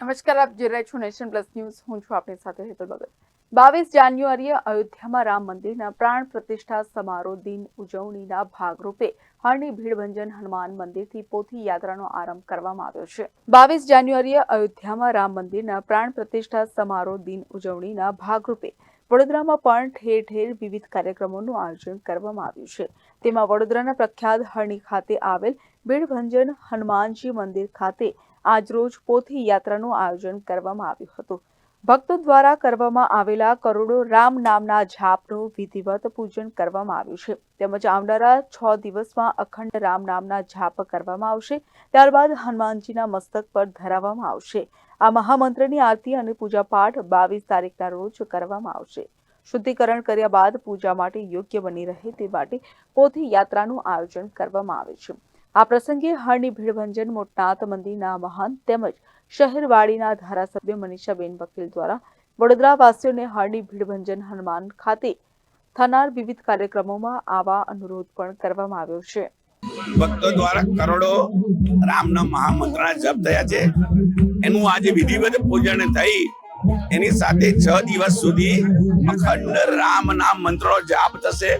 નમસ્કાર, આપ જોઈ રહ્યા છો નેશન પ્લસ ન્યૂઝ. હું છું આપની સાથે હેતલ ભગત. બાવીસ જાન્યુઆરીએ અયોધ્યામાં રામ મંદિરના પ્રાણ પ્રતિષ્ઠા સમારોહ દિન ઉજવણીના ભાગરૂપે હરણી ભીડભંજન હનુમાન મંદિરથી પોથી યાત્રાનો આરંભ કરવામાં આવ્યો છે. બાવીસ જાન્યુઆરીએ અયોધ્યામાં રામ મંદિરના પ્રાણ પ્રતિષ્ઠા સમારોહ દિન ઉજવણીના ભાગરૂપે વડોદરામાં પણ ઠેર ઠેર વિવિધ કાર્યક્રમોનું આયોજન કરવામાં આવ્યું છે. તેમાં વડોદરાના પ્રખ્યાત હરણી ખાતે આવેલ ભીડભંજન હનુમાનજી મંદિર ખાતે આજરોજ પોથી યાત્રાનું આયોજન કરવામાં આવ્યું હતું. ભક્તો દ્વારા કરવામાં આવેલા કરોડો રામ નામના જાપનું વિધિવત પૂજન કરવામાં આવ્યું છે. તેમજ આવનારા છ દિવસમાં અખંડ રામ નામના જાપ કરવામાં આવશે. ત્યારબાદ હનુમાનજીના મસ્તક પર ધરાવવામાં આવશે. આ મહામંત્રની આરતી અને પૂજાપાઠ બાવીસ તારીખના રોજ કરવામાં આવશે. શુદ્ધિકરણ કર્યા બાદ પૂજા માટે યોગ્ય બની રહે તે માટે પોથી યાત્રાનું આયોજન કરવામાં આવે છે. આ પ્રસંગે હરણી ભીડભંજન મોટનાથ મંદિરના મહાન તેમજ શહેરવાડીના ધારાસભ્ય મનીષાબેન વકીલ દ્વારા વડોદરાવાસીઓને હરણી ભીડભંજન હનુમાન ખાતે થનાર વિવિધ કાર્યક્રમોમાં આવા અનુરોધ પણ કરવામાં આવ્યો છે. ભક્તો દ્વારા કરોડો રામના મહામંત્રના જપ થયા છે. એનું આજે વિધિવત પૂજન થઈ. એની સાથે છ દિવસ સુધી અખંડ રામ નામ મંત્રો જાપ થશે.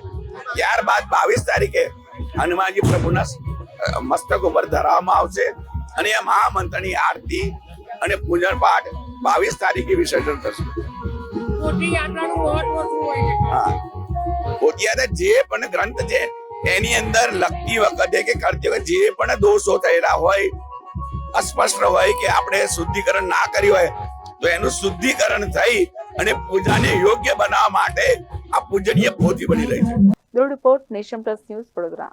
ત્યારબાદ બાવીસ તારીખે હનુમાનજી પ્રભુના મસ્તક ઉપર ધરાવવામાં આવશે. અને આ મહામંત્રની આરતી અને પૂજન પાઠ બાવીસ તારીખે વિસર્જન થશે. જે પણ ગ્રંથ છે એની અંદર લખતી વખતે કે કરતી વખતે જે પણ દોષો થયેલા હોય અસ્પષ્ટ હોય કે આપણે શુદ્ધિકરણ ના કર્યું હોય તો એનું શુદ્ધિકરણ થઈ અને પૂજાને યોગ્ય બનાવવા માટે આ પૂજનીય પોથી બની રહી છે. Report nation plus news Vadodara.